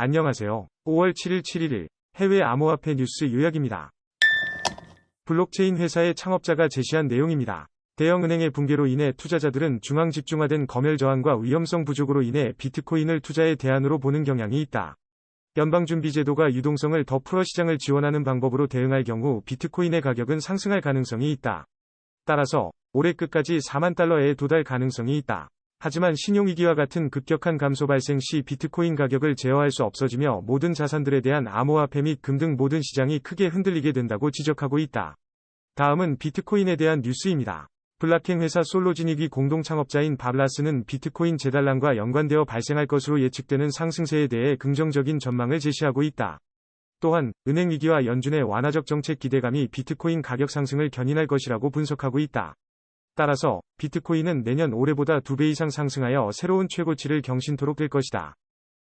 안녕하세요. 5월 7일 7일 해외 암호화폐 뉴스 요약입니다. 블록체인 회사의 창업자가 제시한 내용입니다. 대형 은행의 붕괴로 인해 투자자들은 중앙 집중화된 검열 저항과 위험성 부족으로 인해 비트코인을 투자의 대안으로 보는 경향이 있다. 연방준비제도가 유동성을 더 풀어 시장을 지원하는 방법으로 대응할 경우 비트코인의 가격은 상승할 가능성이 있다. 따라서 올해 끝까지 4만 달러에 도달 가능성이 있다. 하지만 신용위기와 같은 급격한 감소 발생 시 비트코인 가격을 제어할 수 없어지며 모든 자산들에 대한 암호화폐 및 금 등 모든 시장이 크게 흔들리게 된다고 지적하고 있다. 다음은 비트코인에 대한 뉴스입니다. 블락행 회사 솔로지닉이 공동 창업자인 바블라스는 비트코인 재달랑과 연관되어 발생할 것으로 예측되는 상승세에 대해 긍정적인 전망을 제시하고 있다. 또한 은행 위기와 연준의 완화적 정책 기대감이 비트코인 가격 상승을 견인할 것이라고 분석하고 있다. 따라서 비트코인은 내년 올해보다 2배 이상 상승하여 새로운 최고치를 경신토록 될 것이다.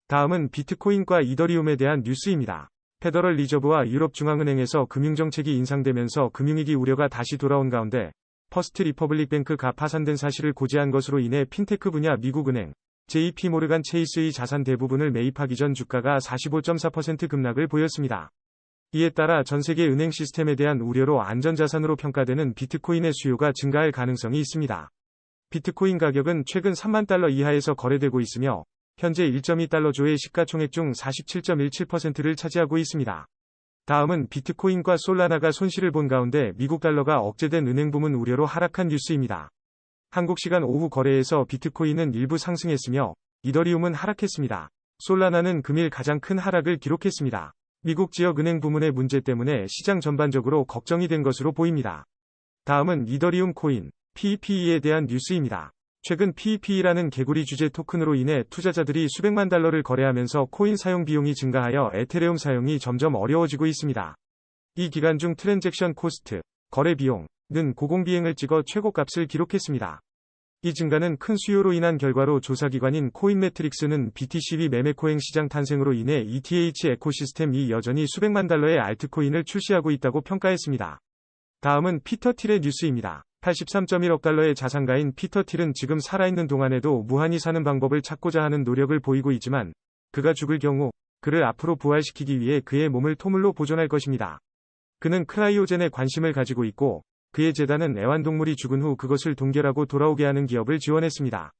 다음은 비트코인과 이더리움에 대한 뉴스입니다. 페더럴 리저브와 유럽중앙은행에서 금융정책이 인상되면서 금융위기 우려가 다시 돌아온 가운데 퍼스트 리퍼블릭 뱅크가 파산된 사실을 고지한 것으로 인해 핀테크 분야 미국은행 JP 모르간 체이스의 자산 대부분을 매입하기 전 주가가 45.4% 급락을 보였습니다. 이에 따라 전 세계 은행 시스템에 대한 우려로 안전자산으로 평가되는 비트코인의 수요가 증가할 가능성이 있습니다. 비트코인 가격은 최근 3만 달러 이하에서 거래되고 있으며 현재 1.2달러조의 시가총액 중 47.17%를 차지하고 있습니다. 다음은 비트코인과 솔라나가 손실을 본 가운데 미국 달러가 억제된 은행 부문 우려로 하락한 뉴스입니다. 한국 시간 오후 거래에서 비트코인은 일부 상승했으며 이더리움은 하락했습니다. 솔라나는 금일 가장 큰 하락을 기록했습니다. 미국 지역 은행 부문의 문제 때문에 시장 전반적으로 걱정이 된 것으로 보입니다. 다음은 이더리움 코인 PEPE에 대한 뉴스입니다. 최근 PEPE라는 개구리 주제 토큰으로 인해 투자자들이 수백만 달러를 거래하면서 코인 사용 비용이 증가하여 에테레움 사용이 점점 어려워지고 있습니다. 이 기간 중 트랜잭션 코스트, 거래 비용은 고공비행을 찍어 최고값을 기록했습니다. 이 증가는 큰 수요로 인한 결과로 조사기관인 코인매트릭스는 BTCB 매매코행 시장 탄생으로 인해 ETH 에코시스템이 여전히 수백만 달러의 알트코인을 출시하고 있다고 평가했습니다. 다음은 피터 틸의 뉴스입니다. 83.1억 달러의 자산가인 피터 틸은 지금 살아있는 동안에도 무한히 사는 방법을 찾고자 하는 노력을 보이고 있지만 그가 죽을 경우 그를 앞으로 부활시키기 위해 그의 몸을 토물로 보존할 것입니다. 그는 크라이오젠에 관심을 가지고 있고 그의 재단은 애완동물이 죽은 후 그것을 동결하고 돌아오게 하는 기업을 지원했습니다.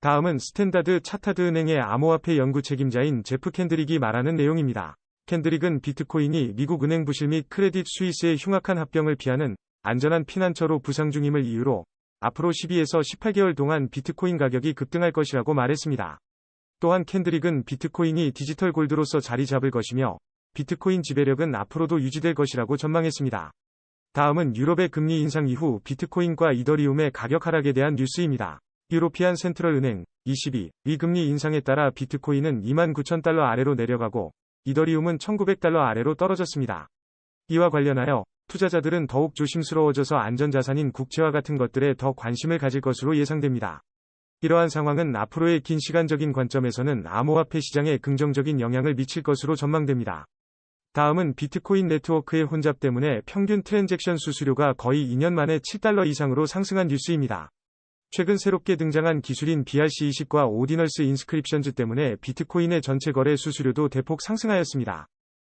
다음은 스탠다드 차타드 은행의 암호화폐 연구 책임자인 제프 캔드릭이 말하는 내용입니다. 캔드릭은 비트코인이 미국 은행 부실 및 크레딧 스위스의 흉악한 합병을 피하는 안전한 피난처로 부상 중임을 이유로 앞으로 12에서 18개월 동안 비트코인 가격이 급등할 것이라고 말했습니다. 또한 캔드릭은 비트코인이 디지털 골드로서 자리 잡을 것이며 비트코인 지배력은 앞으로도 유지될 것이라고 전망했습니다. 다음은 유럽의 금리 인상 이후 비트코인과 이더리움의 가격 하락에 대한 뉴스입니다. 유로피안 센트럴 은행 22, 위 금리 인상에 따라 비트코인은 29,000달러 아래로 내려가고 이더리움은 1,900달러 아래로 떨어졌습니다. 이와 관련하여 투자자들은 더욱 조심스러워져서 안전자산인 국채와 같은 것들에 더 관심을 가질 것으로 예상됩니다. 이러한 상황은 앞으로의 긴 시간적인 관점에서는 암호화폐 시장에 긍정적인 영향을 미칠 것으로 전망됩니다. 다음은 비트코인 네트워크의 혼잡 때문에 평균 트랜잭션 수수료가 거의 2년 만에 7달러 이상으로 상승한 뉴스입니다. 최근 새롭게 등장한 기술인 BRC20과 오디널스 인스크립션즈 때문에 비트코인의 전체 거래 수수료도 대폭 상승하였습니다.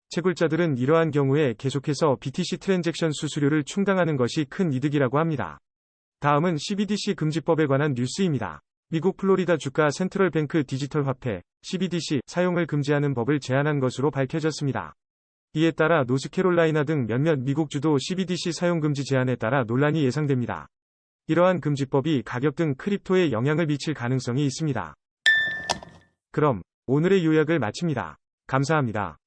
채굴자들은 이러한 경우에 계속해서 BTC 트랜잭션 수수료를 충당하는 것이 큰 이득이라고 합니다. 다음은 CBDC 금지법에 관한 뉴스입니다. 미국 플로리다 주가 센트럴뱅크 디지털 화폐 CBDC 사용을 금지하는 법을 제안한 것으로 밝혀졌습니다. 이에 따라 노스캐롤라이나 등 몇몇 미국 주도 CBDC 사용 금지 제안에 따라 논란이 예상됩니다. 이러한 금지법이 가격 등 크립토에 영향을 미칠 가능성이 있습니다. 그럼 오늘의 요약을 마칩니다. 감사합니다.